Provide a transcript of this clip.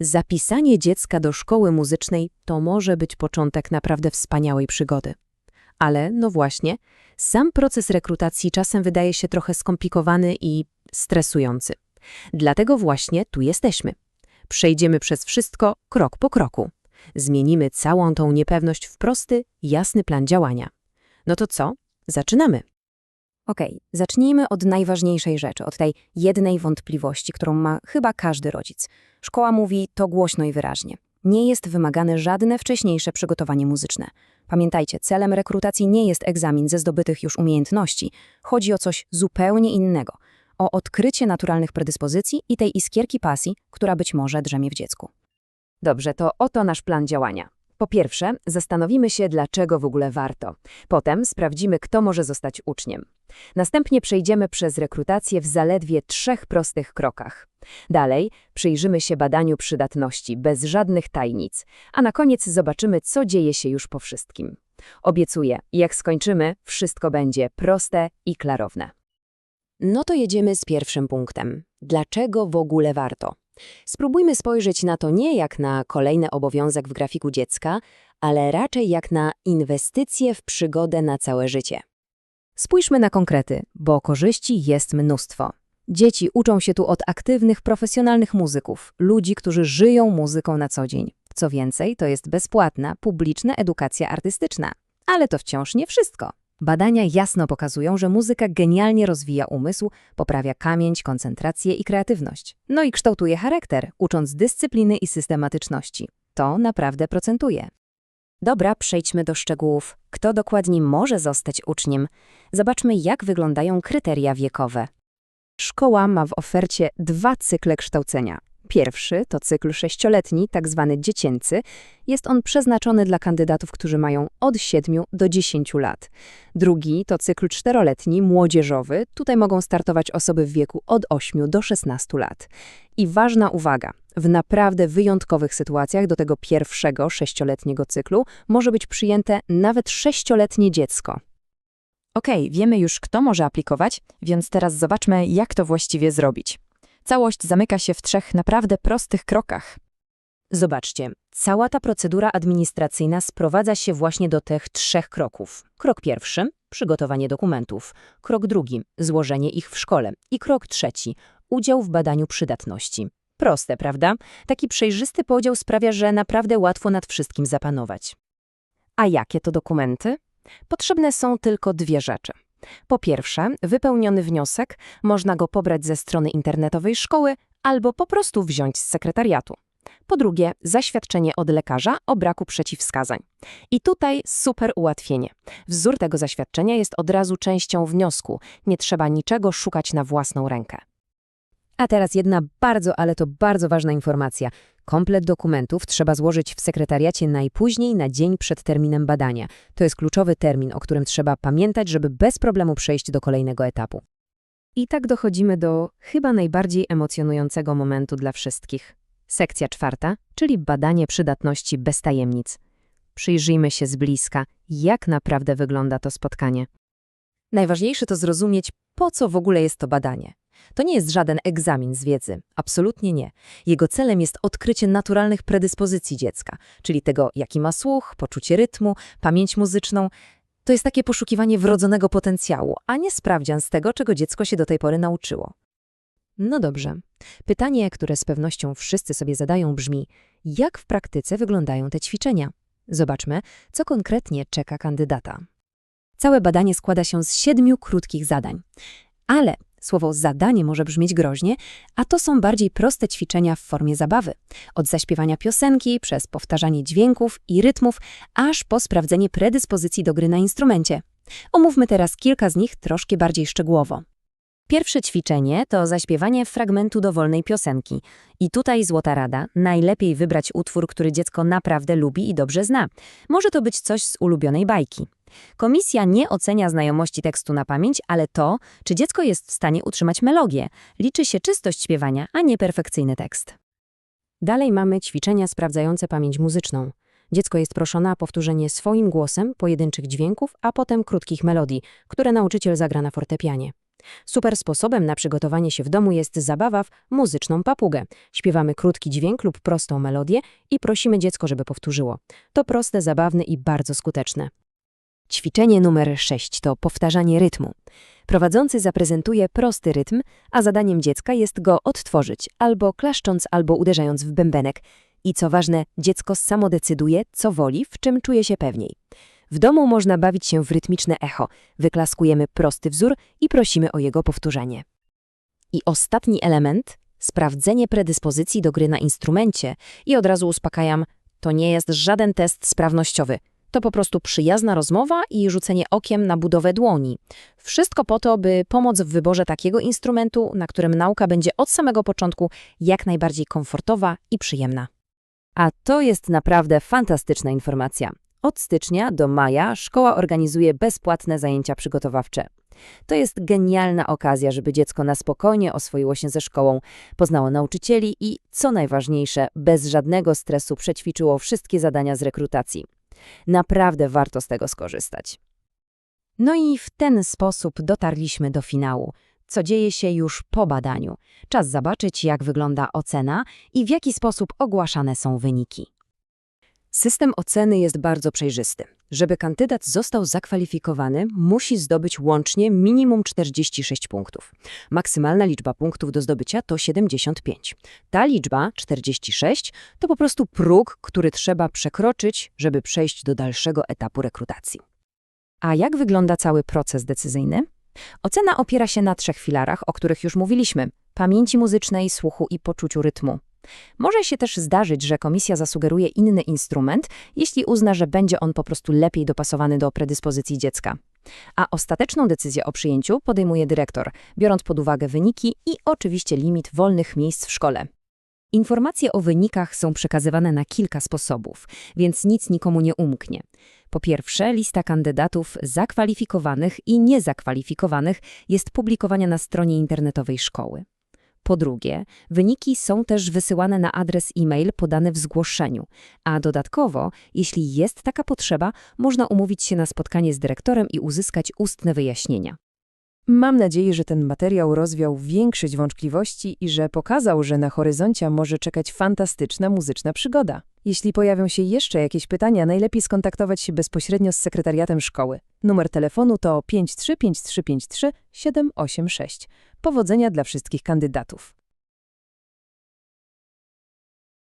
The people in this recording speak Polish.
Zapisanie dziecka do szkoły muzycznej to może być początek naprawdę wspaniałej przygody. Ale, no właśnie, sam proces rekrutacji czasem wydaje się trochę skomplikowany i stresujący. Dlatego właśnie tu jesteśmy. Przejdziemy przez wszystko krok po kroku. Zmienimy całą tą niepewność w prosty, jasny plan działania. No to co? Zaczynamy. Okej, zacznijmy od najważniejszej rzeczy, od tej jednej wątpliwości, którą ma chyba każdy rodzic. Szkoła mówi to głośno i wyraźnie. Nie jest wymagane żadne wcześniejsze przygotowanie muzyczne. Pamiętajcie, celem rekrutacji nie jest egzamin ze zdobytych już umiejętności. Chodzi o coś zupełnie innego. O odkrycie naturalnych predyspozycji i tej iskierki pasji, która być może drzemie w dziecku. Dobrze, to oto nasz plan działania. Po pierwsze, zastanowimy się, dlaczego w ogóle warto. Potem sprawdzimy, kto może zostać uczniem. Następnie przejdziemy przez rekrutację w zaledwie trzech prostych krokach. Dalej przyjrzymy się badaniu przydatności, bez żadnych tajnic. A na koniec zobaczymy, co dzieje się już po wszystkim. Obiecuję, jak skończymy, wszystko będzie proste i klarowne. No to jedziemy z pierwszym punktem. Dlaczego w ogóle warto? Spróbujmy spojrzeć na to nie jak na kolejny obowiązek w grafiku dziecka, ale raczej jak na inwestycje w przygodę na całe życie. Spójrzmy na konkrety, bo korzyści jest mnóstwo. Dzieci uczą się tu od aktywnych, profesjonalnych muzyków, ludzi, którzy żyją muzyką na co dzień. Co więcej, to jest bezpłatna, publiczna edukacja artystyczna. Ale to wciąż nie wszystko. Badania jasno pokazują, że muzyka genialnie rozwija umysł, poprawia pamięć, koncentrację i kreatywność. No i kształtuje charakter, ucząc dyscypliny i systematyczności. To naprawdę procentuje. Dobra, przejdźmy do szczegółów. Kto dokładnie może zostać uczniem? Zobaczmy, jak wyglądają kryteria wiekowe. Szkoła ma w ofercie dwa cykle kształcenia. Pierwszy to cykl sześcioletni, tak zwany dziecięcy. Jest on przeznaczony dla kandydatów, którzy mają od 7 do 10 lat. Drugi to cykl czteroletni, młodzieżowy. Tutaj mogą startować osoby w wieku od 8 do 16 lat. I ważna uwaga, w naprawdę wyjątkowych sytuacjach do tego pierwszego sześcioletniego cyklu może być przyjęte nawet sześcioletnie dziecko. Okej, wiemy już, kto może aplikować, więc teraz zobaczmy, jak to właściwie zrobić. Całość zamyka się w trzech naprawdę prostych krokach. Zobaczcie, cała ta procedura administracyjna sprowadza się właśnie do tych trzech kroków. Krok pierwszy przygotowanie dokumentów, krok drugi złożenie ich w szkole i krok trzeci udział w badaniu przydatności. Proste, prawda? Taki przejrzysty podział sprawia, że naprawdę łatwo nad wszystkim zapanować. A jakie to dokumenty? Potrzebne są tylko dwie rzeczy. Po pierwsze, wypełniony wniosek, można go pobrać ze strony internetowej szkoły albo po prostu wziąć z sekretariatu. Po drugie, zaświadczenie od lekarza o braku przeciwwskazań. I tutaj super ułatwienie. Wzór tego zaświadczenia jest od razu częścią wniosku, nie trzeba niczego szukać na własną rękę. A teraz jedna bardzo, ale to bardzo ważna informacja. Komplet dokumentów trzeba złożyć w sekretariacie najpóźniej na dzień przed terminem badania. To jest kluczowy termin, o którym trzeba pamiętać, żeby bez problemu przejść do kolejnego etapu. I tak dochodzimy do chyba najbardziej emocjonującego momentu dla wszystkich. Sekcja czwarta, czyli badanie przydatności bez tajemnic. Przyjrzyjmy się z bliska, jak naprawdę wygląda to spotkanie. Najważniejsze to zrozumieć, po co w ogóle jest to badanie. To nie jest żaden egzamin z wiedzy, absolutnie nie. Jego celem jest odkrycie naturalnych predyspozycji dziecka, czyli tego, jaki ma słuch, poczucie rytmu, pamięć muzyczną. To jest takie poszukiwanie wrodzonego potencjału, a nie sprawdzian z tego, czego dziecko się do tej pory nauczyło. No dobrze. Pytanie, które z pewnością wszyscy sobie zadają, brzmi: jak w praktyce wyglądają te ćwiczenia? Zobaczmy, co konkretnie czeka kandydata. Całe badanie składa się z siedmiu krótkich zadań. Ale Słowo zadanie może brzmieć groźnie, a to są bardziej proste ćwiczenia w formie zabawy. Od zaśpiewania piosenki, przez powtarzanie dźwięków i rytmów, aż po sprawdzenie predyspozycji do gry na instrumencie. Omówmy teraz kilka z nich troszkę bardziej szczegółowo. Pierwsze ćwiczenie to zaśpiewanie fragmentu dowolnej piosenki. I tutaj złota rada, najlepiej wybrać utwór, który dziecko naprawdę lubi i dobrze zna. Może to być coś z ulubionej bajki. Komisja nie ocenia znajomości tekstu na pamięć, ale to, czy dziecko jest w stanie utrzymać melodię. Liczy się czystość śpiewania, a nie perfekcyjny tekst. Dalej mamy ćwiczenia sprawdzające pamięć muzyczną. Dziecko jest proszone o powtórzenie swoim głosem pojedynczych dźwięków, a potem krótkich melodii, które nauczyciel zagra na fortepianie. Super sposobem na przygotowanie się w domu jest zabawa w muzyczną papugę. Śpiewamy krótki dźwięk lub prostą melodię i prosimy dziecko, żeby powtórzyło. To proste, zabawne i bardzo skuteczne. Ćwiczenie numer 6 to powtarzanie rytmu. Prowadzący zaprezentuje prosty rytm, a zadaniem dziecka jest go odtworzyć, albo klaszcząc, albo uderzając w bębenek. I co ważne, dziecko samo decyduje, co woli, w czym czuje się pewniej. W domu można bawić się w rytmiczne echo. Wyklaskujemy prosty wzór i prosimy o jego powtórzenie. I ostatni element sprawdzenie predyspozycji do gry na instrumencie. I od razu uspokajam, to nie jest żaden test sprawnościowy. To po prostu przyjazna rozmowa i rzucenie okiem na budowę dłoni. Wszystko po to, by pomóc w wyborze takiego instrumentu, na którym nauka będzie od samego początku jak najbardziej komfortowa i przyjemna. A to jest naprawdę fantastyczna informacja. Od stycznia do maja szkoła organizuje bezpłatne zajęcia przygotowawcze. To jest genialna okazja, żeby dziecko na spokojnie oswoiło się ze szkołą, poznało nauczycieli i, co najważniejsze, bez żadnego stresu przećwiczyło wszystkie zadania z rekrutacji. Naprawdę warto z tego skorzystać. No i w ten sposób dotarliśmy do finału, co dzieje się już po badaniu. Czas zobaczyć, jak wygląda ocena i w jaki sposób ogłaszane są wyniki. System oceny jest bardzo przejrzysty. Żeby kandydat został zakwalifikowany, musi zdobyć łącznie minimum 46 punktów. Maksymalna liczba punktów do zdobycia to 75. Ta liczba, 46, to po prostu próg, który trzeba przekroczyć, żeby przejść do dalszego etapu rekrutacji. A jak wygląda cały proces decyzyjny? Ocena opiera się na trzech filarach, o których już mówiliśmy: pamięci muzycznej, słuchu i poczuciu rytmu. Może się też zdarzyć, że komisja zasugeruje inny instrument, jeśli uzna, że będzie on po prostu lepiej dopasowany do predyspozycji dziecka. A ostateczną decyzję o przyjęciu podejmuje dyrektor, biorąc pod uwagę wyniki i oczywiście limit wolnych miejsc w szkole. Informacje o wynikach są przekazywane na kilka sposobów, więc nic nikomu nie umknie. Po pierwsze, lista kandydatów zakwalifikowanych i niezakwalifikowanych jest publikowana na stronie internetowej szkoły. Po drugie, wyniki są też wysyłane na adres e-mail podany w zgłoszeniu, a dodatkowo, jeśli jest taka potrzeba, można umówić się na spotkanie z dyrektorem i uzyskać ustne wyjaśnienia. Mam nadzieję, że ten materiał rozwiał większość wątpliwości i że pokazał, że na horyzoncie może czekać fantastyczna muzyczna przygoda. Jeśli pojawią się jeszcze jakieś pytania, najlepiej skontaktować się bezpośrednio z sekretariatem szkoły. Numer telefonu to 535353 786. Powodzenia dla wszystkich kandydatów.